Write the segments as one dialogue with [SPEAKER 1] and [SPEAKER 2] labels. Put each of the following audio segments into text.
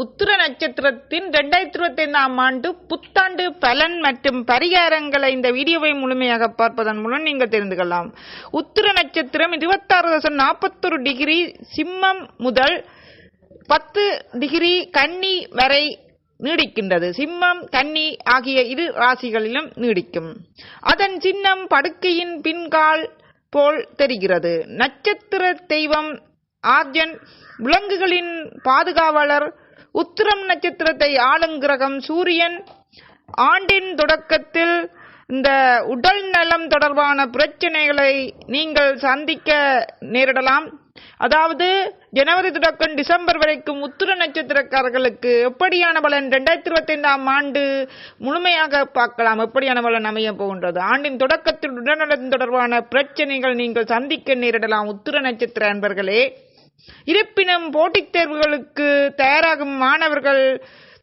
[SPEAKER 1] உத்திர நட்சத்திரத்தின் ரெண்டாயிரத்தி இருபத்தி ஐந்தாம் ஆண்டு புத்தாண்டு பலன் மற்றும் பரிகாரங்களை இந்த வீடியோவை முழுமையாக பார்ப்பதன் மூலம் நீங்கள் தெரிந்து கொள்ளலாம். உத்திர நட்சத்திரம் இருபத்தாறு தசம் நாற்பத்தொரு டிகிரி சிம்மம் முதல் பத்து டிகிரி கன்னி வரை நீடிக்கின்றது. சிம்மம் கன்னி ஆகிய இரு ராசிகளிலும் நீடிக்கும். அதன் சின்னம் படுக்கையின் பின்கால் போல் தெரிகிறது. நட்சத்திர தெய்வம் ஆர்ஜன் விலங்குகளின் பாதுகாவலர் உத்திரம் நட்சத்திரத்தை ஆளும் கிரகம் சூரியன். ஆண்டின் தொடக்கத்தில் இந்த உடல் நலம் தொடர்பான பிரச்சனைகளை நீங்கள் சந்திக்க நேரிடலாம். அதாவது ஜனவரி தொடக்கம் டிசம்பர் வரைக்கும் உத்திர நட்சத்திரக்காரர்களுக்கு எப்படியான பலன்? ரெண்டாயிரத்தி இருபத்தி ஐந்தாம் ஆண்டு முழுமையாக பார்க்கலாம். எப்படியான பலன் அமைய போகின்றது? ஆண்டின் தொடக்கத்தில் உடல்நலம் தொடர்பான பிரச்சனைகள் நீங்கள் சந்திக்க நேரிடலாம் உத்திர நட்சத்திர அன்பர்களே. இருப்பினும் போட்டித் தேர்வுகளுக்கு தயாராகும் மாணவர்கள்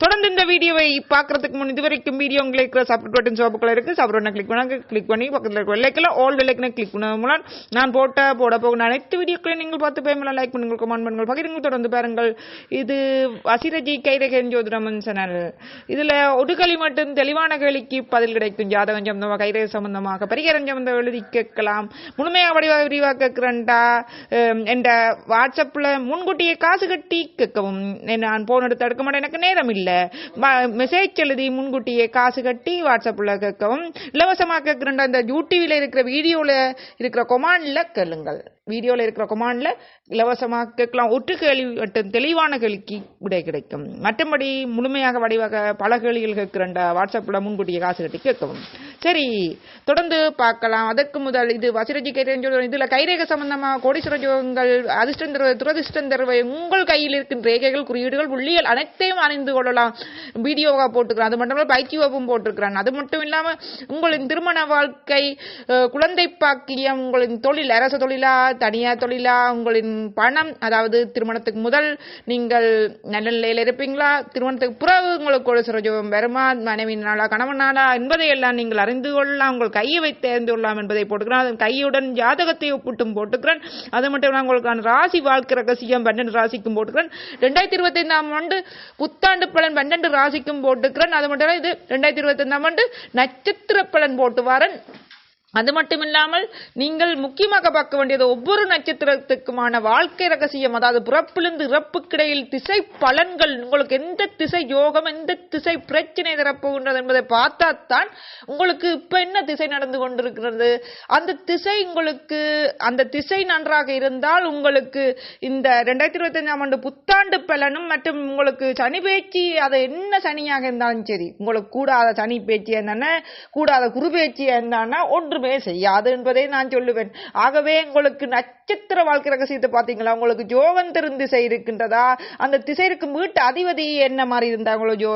[SPEAKER 1] தொடர்ந்து இந்த வீடியோவை பார்க்கறதுக்கு முன் இதுவரைக்கும் வீடியோ உங்களுக்கு சப்ஸ்கிரைப் பட்டன் சோப்புக்குள்ள இருக்கு. சப்ஸ்கிரைப் கிளிக் பண்ணாங்க. கிளிக் பண்ணி பக்கத்தில் இருக்க வெள்ளைக்கில் ஆல் வெள்ளைக்கின கிளிக் பண்ண மூலம் நான் போட்ட போட போகிற அனைத்து வீடியோக்களையும் நீங்கள் பார்த்து பேமெல்லாம் லைக் பண்ணுங்கள் கமெண்ட் பண்ணுங்கள் பகிருங்கள். தொடர்ந்து பாருங்கள். இது அசிரஜி கைரகன் ஜோதிரமன் சேனல் இதில் ஒடுகளி மட்டும் தெளிவான கேள்விக்கு பதில் கிடைக்கும். ஜாதகம் சம்பந்தமாக கைரக சம்பந்தமாக பரிகாரம் சம்பந்தம் எழுதி கேட்கலாம். முழுமையாக வடிவாக விரிவாக கேட்கிறேன்டா. என்ற வாட்ஸ்அப்பில் முன்கூட்டியே காசு கட்டி கேட்கவும். நான் போன் எடுத்து எடுக்க மாட்டேன். எனக்கு நேரம் இல்லை. மெசேஜ் எழுதி முன்கூட்டியே காசு கட்டி வாட்ஸ்அப்ல கேட்கவும் இலவசமாக கேட்கிறேன்டா அந்த யூடிவில இருக்கிற வீடியோவில் இருக்கிற கொமாண்டில் கேளுங்கள். வீடியோவில் இருக்கிற கொமாண்டில் இலவசமாக கேட்கலாம். ஒற்று கேள்வி மட்டும் தெளிவான கேள்விக்கு விடை கிடைக்கும். மற்றபடி முழுமையாக வடிவாக பல கேள்விகள் கேட்கிறேன்டா. வாட்ஸ்அப்பில் முன்கூட்டிய காசு கட்டி கேட்கவும். சரி தொடர்ந்து பார்க்கலாம். அதற்கு முதல் இது வசிரஜி கைரேக இதில் கைரேக சம்பந்தமாக கோடீஸ்வர ஜோகங்கள் அதிர்ஷ்டம் தருவை துரதிர்ஷ்டம் தருவை உங்கள் கையில் இருக்கின்ற ரேகைகள் குறியீடுகள் புள்ளிகள் அனைத்தையும் அணிந்து கொள்ளலாம். வீடியோவாக போட்டுக்கிறேன். அது மட்டும் இல்லாமல் பயிற்சி வகுப்பும் போட்டிருக்கிறான். அது மட்டும் இல்லாமல் உங்களின் திருமண வாழ்க்கை குழந்தை பாக்கியம் உங்களின் தொழில் அரசு தொழிலா தனியார் தொழிலா உங்களின் பணம் அதாவது திருமணத்துக்கு முதல் நீங்கள் நல்ல நிலையில் இருப்பீங்களா? திருமணத்துக்கு பிறகு உங்களுக்கு கோடீஸ்வர ஜோகம் வருமா? மனைவி நாளா கணவன் நாளா என்பதை எல்லாம் நீங்கள் அறிந்து கொள்ளலாம். உங்கள் கையை வைத்து அறிந்து கொள்ளலாம் என்பதை போட்டுக்கிறேன். அதன் கையுடன் ஜாதகத்தை ஒப்பிட்டும் போட்டுக்கிறேன். அது மட்டும் இல்லாமல் உங்களுக்கான ராசி வாழ்க்கை ரகசியம் பன்னெண்டு ராசிக்கும் போட்டுக்கிறேன். ரெண்டாயிரத்தி இருபத்தி ஐந்தாம் ஆண்டு புத்தாண்டு பலன் பன்னெண்டு ராசிக்கும் போட்டுக்கிறேன். அது மட்டும் இல்ல இது ரெண்டாயிரத்தி இருபத்தி ஐந்தாம் ஆண்டு நட்சத்திர பலன் போட்டு வரேன் அது மட்டும் இல்லாமல் நீங்கள் முக்கியமாக பார்க்க வேண்டியது ஒவ்வொரு நட்சத்திரத்துக்குமான வாழ்க்கை ரகசியம். அதாவது பிறப்பிலிருந்து இறப்புக்கிடையில் திசை பலன்கள். உங்களுக்கு எந்த திசை யோகம் எந்த திசை பிரச்சனை தரப்போகின்றது என்பதை பார்த்தாத்தான் உங்களுக்கு இப்ப என்ன திசை நடந்து கொண்டிருக்கிறது. அந்த திசை உங்களுக்கு அந்த திசை நன்றாக இருந்தால் உங்களுக்கு இந்த ரெண்டாயிரத்தி இருபத்தி அஞ்சாம் ஆண்டு புத்தாண்டு பலனும் மற்றும் உங்களுக்கு சனி பேச்சு அதை என்ன சனியாக இருந்தாலும் சரி. உங்களுக்கு கூடாத சனி பேச்சு என்னென்ன கூடாத குரு என்னன்னா ஒன்று ஒன்றுமே செய்யாது என்பதை நான் சொல்லுவேன். ஆகவே உங்களுக்கு நட்சத்திர வாழ்க்கை ரகசியத்தை பார்த்தீங்களா? உங்களுக்கு ஜோகம் திருந்து திசை இருக்கின்றதா? அந்த திசைக்கு மீட்டு அதிபதி என்ன மாதிரி இருந்தாங்களோ? ஜோ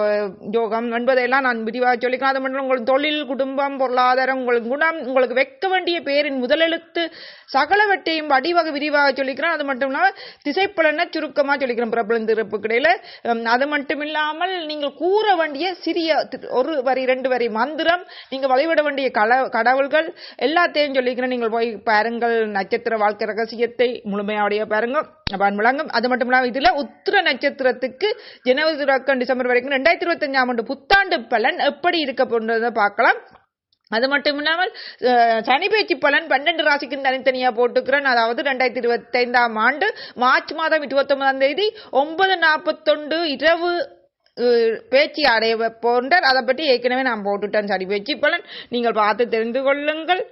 [SPEAKER 1] ஜோகம் என்பதையெல்லாம் நான் விரிவாக சொல்லிக்கலாம் அது மட்டும் உங்களுக்கு தொழில் குடும்பம் பொருளாதாரம் உங்களுக்கு குணம் உங்களுக்கு வைக்க வேண்டிய பேரின் முதலெழுத்து சகலவற்றையும் வடிவாக விரிவாக சொல்லிக்கிறேன். அது மட்டும் இல்லாமல் திசைப்பலனை சுருக்கமாக சொல்லிக்கிறேன். பிரபலம் திறப்பு இடையில அது மட்டும் இல்லாமல் நீங்கள் கூற வேண்டிய சிறிய ஒரு வரி ரெண்டு வரி மந்திரம் நீங்கள் வழிபட வேண்டிய கல கடவுள்கள் எல்லாத்தையும் சொல்லிக்கிறேன். நீங்கள் போய் பாருங்கள். நட்சத்திர வாழ்க்கை ரகசியத்தை முழுமையாவுடைய பாருங்க. அப்ப விளங்கும் அது மட்டும் இல்லாமல் இதுல உத்திர நட்சத்திரத்துக்கு ஜனவரி தொடக்கம் டிசம்பர் வரைக்கும் ரெண்டாயிரத்தி இருபத்தஞ்சாம் ஆண்டு புத்தாண்டு பலன் எப்படி இருக்க போன்றதை பார்க்கலாம். அது மட்டும் இல்லாமல் சனி பேச்சு பலன் பன்னெண்டு ராசிக்குன்னு தனித்தனியா போட்டுக்கிறேன். அதாவது ரெண்டாயிரத்தி இருபத்தி ஐந்தாம் ஆண்டு மார்ச் மாதம் இருபத்தொன்பதாம் தேதி ஒன்பது நாற்பத்தொண்டு இரவு பேச்சு அடைய போன்றார். அதை பற்றி ஏற்கனவே நான் போட்டுட்டேன் சரி. பேச்சு பலன் நீங்கள் பார்த்து தெரிந்து கொள்ளுங்கள்.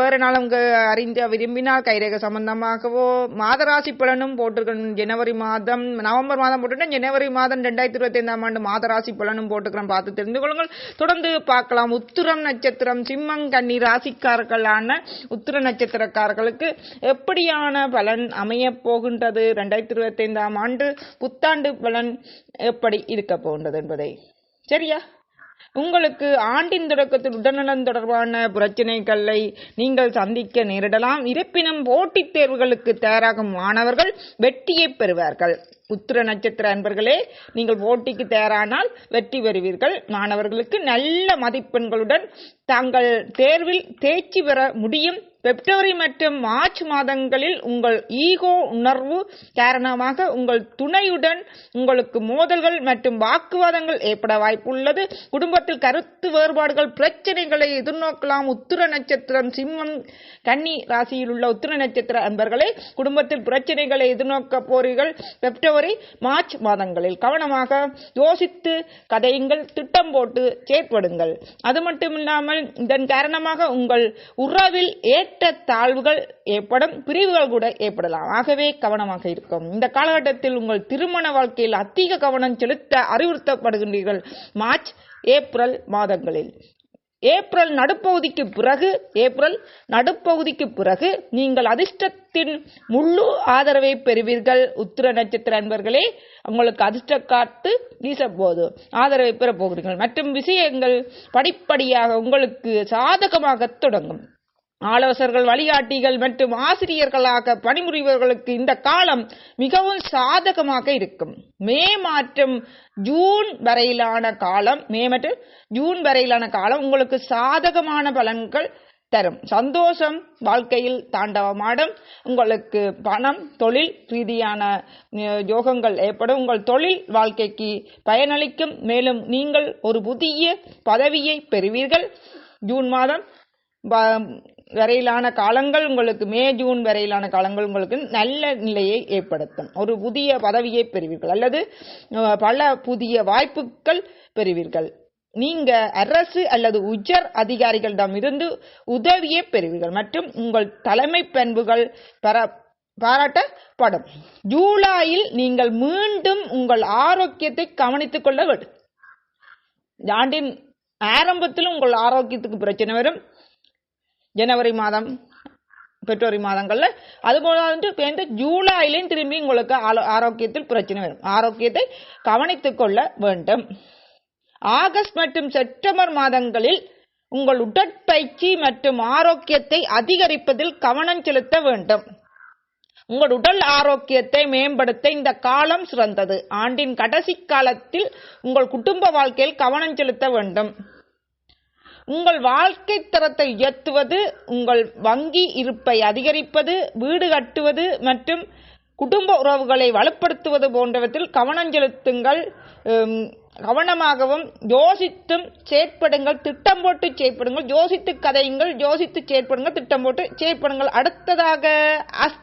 [SPEAKER 1] வேறு நாள் உங்க அறிந்த விரும்பினால் கைரேக சம்பந்தமாகவோ மாதராசி பலனும் போட்டிருக்கேன் ஜனவரி மாதம் நவம்பர் மாதம் போட்டுட்டேன் ஜனவரி மாதம் ரெண்டாயிரத்தி இருபத்தி ஐந்தாம் ஆண்டு மாதராசி பலனும் போட்டுக்கிறேன் பார்த்து தெரிந்து கொள்ளுங்கள். தொடர்ந்து பார்க்கலாம். உத்திரம் நட்சத்திரம் சிம்மம் கன்னி ராசிக்காரர்களான உத்திர நட்சத்திரக்காரர்களுக்கு எப்படியான பலன் அமைய போகின்றது? ரெண்டாயிரத்தி இருபத்தி ஐந்தாம் ஆண்டு புத்தாண்டு பலன் எப்படி இருக்க போன்றது என்பதை. சரியா? உங்களுக்கு ஆண்டின் தொடக்கத்தில் உடல்நலம் தொடர்பான பிரச்சனைகளை நீங்கள் சந்திக்க நேரிடலாம். இருப்பினும் போட்டித் தேர்வுகளுக்கு தயாராகும் மாணவர்கள் வெற்றியை பெறுவார்கள். உத்திர நட்சத்திர அன்பர்களே நீங்கள் போட்டிக்கு தயாரானால் வெற்றி பெறுவீர்கள். மாணவர்களுக்கு நல்ல மதிப்பெண்களுடன் தாங்கள் தேர்வில் தேர்ச்சி பெற முடியும். பிப்ரவரி மற்றும் மார்ச் மாதங்களில் உங்கள் ஈகோ உணர்வு காரணமாக உங்கள் துணையுடன் உங்களுக்கு மோதல்கள் மற்றும் வாக்குவாதங்கள் ஏற்பட வாய்ப்புள்ளது. குடும்பத்தில் கருத்து வேறுபாடுகள் பிரச்சனைகளை எதிர்நோக்கலாம். உத்திர நட்சத்திரம் சிம்மம் கன்னி ராசியில் உள்ள உத்திர நட்சத்திர அன்பர்களே குடும்பத்தில் பிரச்சனைகளை எதிர்நோக்க போறீர்கள். பிப்ரவரி மார்ச் மாதங்களில். கவனமாக யோசித்து கதையுங்கள் திட்டம் போட்டு செயற்படுங்கள். அது மட்டுமில்லாமல் இதன் காரணமாக உங்கள் உறவில் ஏற்ற தாழ்வுகள் ஏற்படும் பிரிவுகள் கூட ஏற்படலாம். ஆகவே கவனமாக இருக்கும். இந்த காலகட்டத்தில் உங்கள் திருமண வாழ்க்கையில் அதிக கவனம் செலுத்த அறிவுறுத்தப்படுகின்றீர்கள் மார்ச் ஏப்ரல் மாதங்களில். ஏப்ரல் நடுப்பகுதிக்கு பிறகு ஏப்ரல் நடுப்பகுதிக்கு பிறகு நீங்கள் அதிர்ஷ்டத்தின் முழு ஆதரவை பெறுவீர்கள். உத்திர நட்சத்திர அன்பர்களே உங்களுக்கு அதிர்ஷ்ட காத்து வீசப்போது ஆதரவை பெறப் போகிறீர்கள். மற்றும் விஷயங்கள் படிப்படியாக உங்களுக்கு சாதகமாக தொடங்கும். ஆலோசகர்கள் வழிகாட்டிகள் மற்றும் ஆசிரியர்களாக பணிபுரிபவர்களுக்கு இந்த காலம் மிகவும் சாதகமாக இருக்கும். மே மற்றும் ஜூன் வரையிலான காலம் மே மற்றும் ஜூன் வரையிலான காலம் உங்களுக்கு சாதகமான பலன்கள் தரும். சந்தோஷம் வாழ்க்கையில் தாண்டவமாடும். உங்களுக்கு பணம் தொழில் ரீதியான யோகங்கள் ஏற்படும். உங்கள் தொழில் வாழ்க்கைக்கு பயனளிக்கும். மேலும் நீங்கள் ஒரு புதிய பதவியை பெறுவீர்கள். ஜூன் மாதம் வ- வரையிலான காலங்கள் உங்களுக்கு மே ஜூன் வரையிலான காலங்கள் உங்களுக்கு நல்ல நிலையை ஏற்படுத்தும். ஒரு புதிய பதவியை பெறுவீர்கள். அல்லது பல புதிய வாய்ப்புகள் பெறுவீர்கள். நீங்க அரசு அல்லது உயர் அதிகாரிகளிடமிருந்து உதவியை பெறுவீர்கள். மற்றும் உங்கள் தலைமை பண்புகள் பெற பாராட்டப்படும். ஜூலையில் நீங்கள் மீண்டும் உங்கள் ஆரோக்கியத்தை கவனித்துக் கொள்ள வேண்டும். ஆண்டின் ஆரம்பத்தில் உங்கள் ஆரோக்கியத்துக்கு பிரச்சனை வரும். ஜனவரி மாதம் பிப்ரவரி மாதங்களில். அதுபோல வந்து வந்துட்டு இந்த ஜூலையிலையும் திரும்பி உங்களுக்கு ஆரோக்கியத்தில் பிரச்சனை வரும். ஆரோக்கியத்தை கவனித்துக் கொள்ள வேண்டும். ஆகஸ்ட் மற்றும் செப்டம்பர் மாதங்களில் உங்கள் உடற்பயிற்சி மற்றும் ஆரோக்கியத்தை அதிகரிப்பதில் கவனம் செலுத்த வேண்டும். உங்கள் உடல் ஆரோக்கியத்தை மேம்படுத்த இந்த காலம் சிறந்தது. ஆண்டின் கடைசி காலத்தில் உங்கள் குடும்ப வாழ்க்கையில் கவனம் செலுத்த வேண்டும். உங்கள் வாழ்க்கை தரத்தை உயர்த்துவது உங்கள் வங்கி இருப்பை அதிகரிப்பது வீடு கட்டுவது மற்றும் குடும்ப உறவுகளை வலுப்படுத்துவது போன்றவற்றில் கவனம் செலுத்துங்கள். கவனமாகவும் யோசித்தும் செயற்படுங்கள் திட்டம் போட்டு செயற்படுங்கள். யோசித்து கதையுங்கள் யோசித்து செயற்படுங்கள் திட்டம் போட்டு செயற்படுங்கள். அடுத்ததாக அஸ்